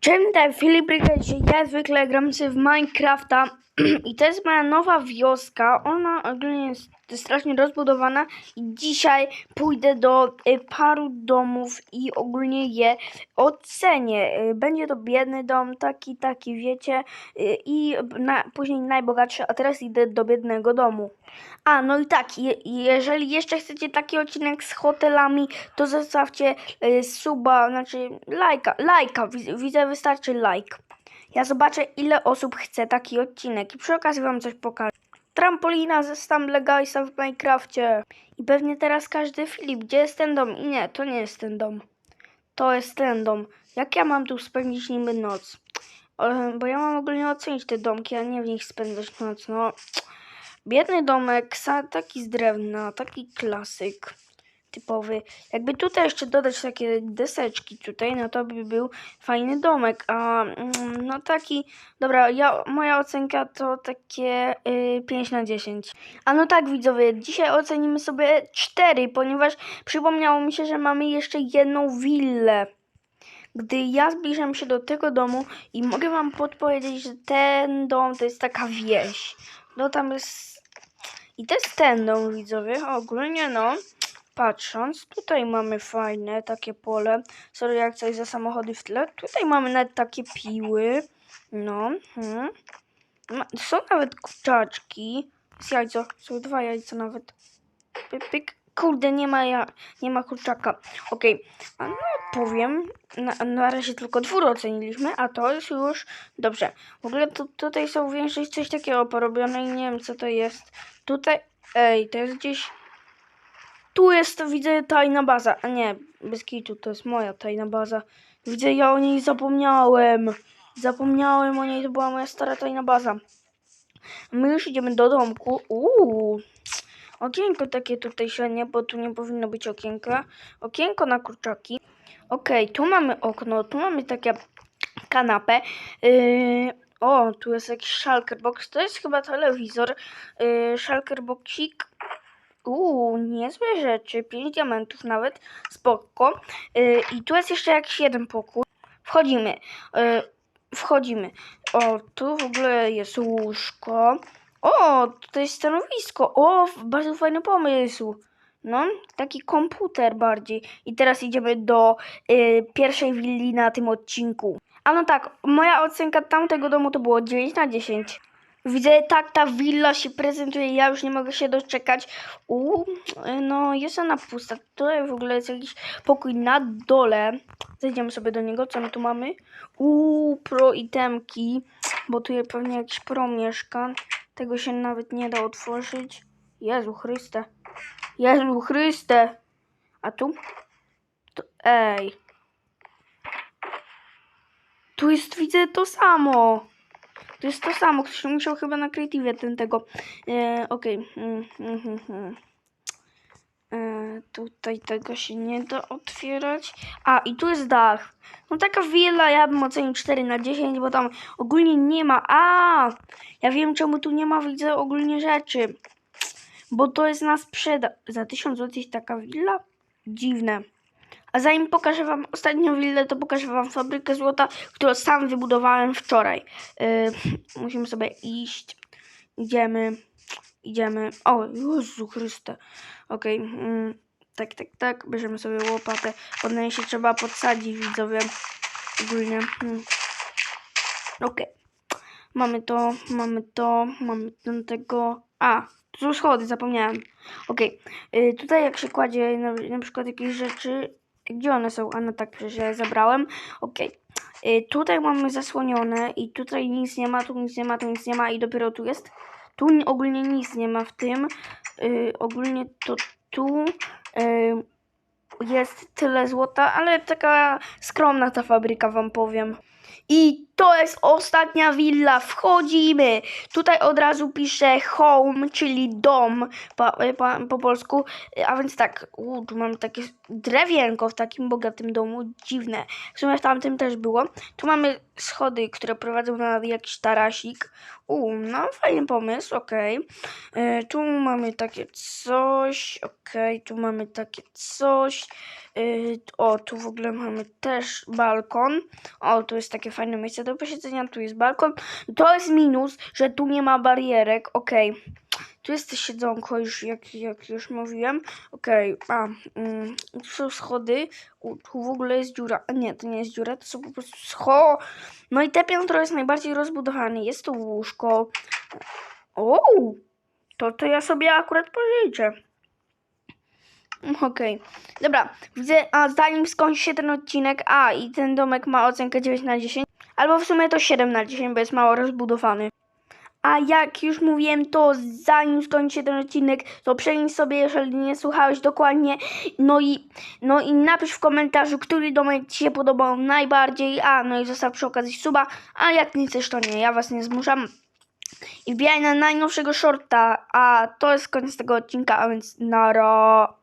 Cześć, witaj, Filip Rykecie. Ja zwykle gram sobie w Minecrafta i to jest moja nowa wioska. Ona ogólnie jest strasznie rozbudowana i dzisiaj pójdę do y, paru domów i ogólnie je ocenię. Y, Będzie to biedny dom, taki, taki, wiecie, y, i na, później najbogatszy, a teraz idę do biednego domu. A, no i tak, je, jeżeli jeszcze chcecie taki odcinek z hotelami, to zostawcie suba, znaczy lajka, lajka, Wi- widzę, wystarczy like. Ja zobaczę, ile osób chce taki odcinek i przy okazji wam coś pokażę. Trampolina ze Stumble Guysa w Minecrafcie. I pewnie teraz każdy Filip, gdzie jest ten dom? I nie, to nie jest ten dom. To jest ten dom. Jak ja mam tu spędzić niby noc? E, Bo ja mam ogólnie ocenić te domki, a nie w nich spędzać noc. No, biedny domek, taki z drewna, taki klasyk typowy. Jakby tutaj jeszcze dodać takie deseczki tutaj, no to by był fajny domek. A mm, no taki, dobra, ja, moja ocenka to takie y, 5 na 10. A no tak widzowie, dzisiaj ocenimy sobie 4, ponieważ przypomniało mi się, że mamy jeszcze jedną willę. Gdy ja zbliżam się do tego domu i mogę wam podpowiedzieć, że ten dom to jest taka wieś. No tam jest... I to jest ten dom, widzowie. Ogólnie no, patrząc, tutaj mamy fajne takie pole. Sorry, jak coś za samochody w tle. Tutaj mamy nawet takie piły. No, hmm. Są nawet kurczaczki. Z jajco, są dwa jajca nawet. Kurde, nie ma, ja, nie ma kurczaka. Okej, a no powiem, na, na razie tylko dwór oceniliśmy, a to jest już dobrze. W ogóle tu, tutaj są większość coś takiego porobione i nie wiem co to jest. Tutaj, ej, to jest gdzieś... Tu jest, widzę, tajna baza. A nie, bez kitu, to jest moja tajna baza. Widzę, ja o niej zapomniałem. Zapomniałem o niej, to była moja stara tajna baza. My już idziemy do domku. Uuu. Okienko takie tutaj średnie, bo tu nie powinno być okienka. Okienko na kurczaki. Okej, tu mamy okno, tu mamy takie kanapę. Yy, o, tu jest jakiś shulker box. To jest chyba telewizor. Yy, shulker boxik. Uuu, niezłe rzeczy. 5 diamentów nawet. Spoko. Yy, I tu jest jeszcze jakiś jeden pokój. Wchodzimy. Yy, wchodzimy. O, tu w ogóle jest łóżko. O, tutaj jest stanowisko. O, bardzo fajny pomysł. No, taki komputer bardziej. I teraz idziemy do y, pierwszej willi na tym odcinku. A no tak, moja ocenka tamtego domu to było 9 na 10. Widzę, tak ta willa się prezentuje, ja już nie mogę się doczekać. U, no jest ona pusta. Tutaj w ogóle jest jakiś pokój na dole. Zejdziemy sobie do niego, co my tu mamy? U, pro itemki, bo tu pewnie jakiś pro mieszka. Tego się nawet nie da otworzyć. Jezu Chryste. Jezu Chryste. A tu? tu ej. Tu jest, widzę, to samo. To jest to samo. Ktoś musiał chyba na Creative ten tego. E, Okej. Mm, mm, mm, mm. E, tutaj tego się nie da otwierać. A, i tu jest dach. No taka willa, ja bym ocenił 4 na 10, bo tam ogólnie nie ma. A, ja wiem czemu tu nie ma, widzę ogólnie rzeczy. Bo to jest na sprzedaż. Za 1000 zł taka willa? Dziwne. A zanim pokażę wam ostatnią willę, to pokażę wam fabrykę złota, którą sam wybudowałem wczoraj. Yy, musimy sobie iść. Idziemy. Idziemy. O, Jezu Chryste. Okej. mm, tak, tak, tak. Bierzemy sobie łopatę. Pod niej się trzeba podsadzić, widzowie. Ogólnie. Mm. Okej. Mamy to, mamy to, mamy ten tego. A, tu są schody, zapomniałem. Okej. Y, tutaj jak się kładzie na, na przykład jakieś rzeczy. Gdzie one są? A no tak, przecież ja je zabrałem. Okej. Y, Tutaj mamy zasłonione i tutaj nic nie ma, tu nic nie ma, tu nic nie ma i dopiero tu jest. Tu ni- ogólnie nic nie ma w tym. Y, ogólnie to tu y, jest tyle złota, ale taka skromna ta fabryka, wam powiem. I to jest ostatnia willa. Wchodzimy. Tutaj od razu piszę home, czyli dom po, po, po polsku. A więc tak, u, tu mamy takie drewienko w takim bogatym domu. Dziwne. W sumie w tamtym też było. Tu mamy schody, które prowadzą na jakiś tarasik. U, no fajny pomysł, okej. E, Tu mamy takie coś, okej, tu mamy takie coś. Yy, o, tu w ogóle mamy też balkon. O, tu jest takie fajne miejsce do posiedzenia, tu jest balkon. To jest minus, że tu nie ma barierek. Okej. Tu jest siedzonko, już jak, jak już mówiłem. Okej, a, mm, tu są schody. U, tu w ogóle jest dziura. Nie, to nie jest dziura, to są po prostu scho. No i te piętro jest najbardziej rozbudowane. Jest tu łóżko. O, to, to ja sobie akurat pożyczę. Okej, dobra, widzę, a zanim skończy się ten odcinek, a i ten domek ma ocenkę 9 na 10, albo w sumie to 7 na 10, bo jest mało rozbudowany. A jak już mówiłem, to zanim skończy się ten odcinek, to przejdź sobie, jeżeli nie słuchałeś dokładnie, no i, no i napisz w komentarzu, który domek Ci się podobał najbardziej, a no i zostaw przy okazji suba, a jak nie chcesz, to nie, ja Was nie zmuszam. I wbijaj na najnowszego shorta, a to jest koniec tego odcinka, a więc nara.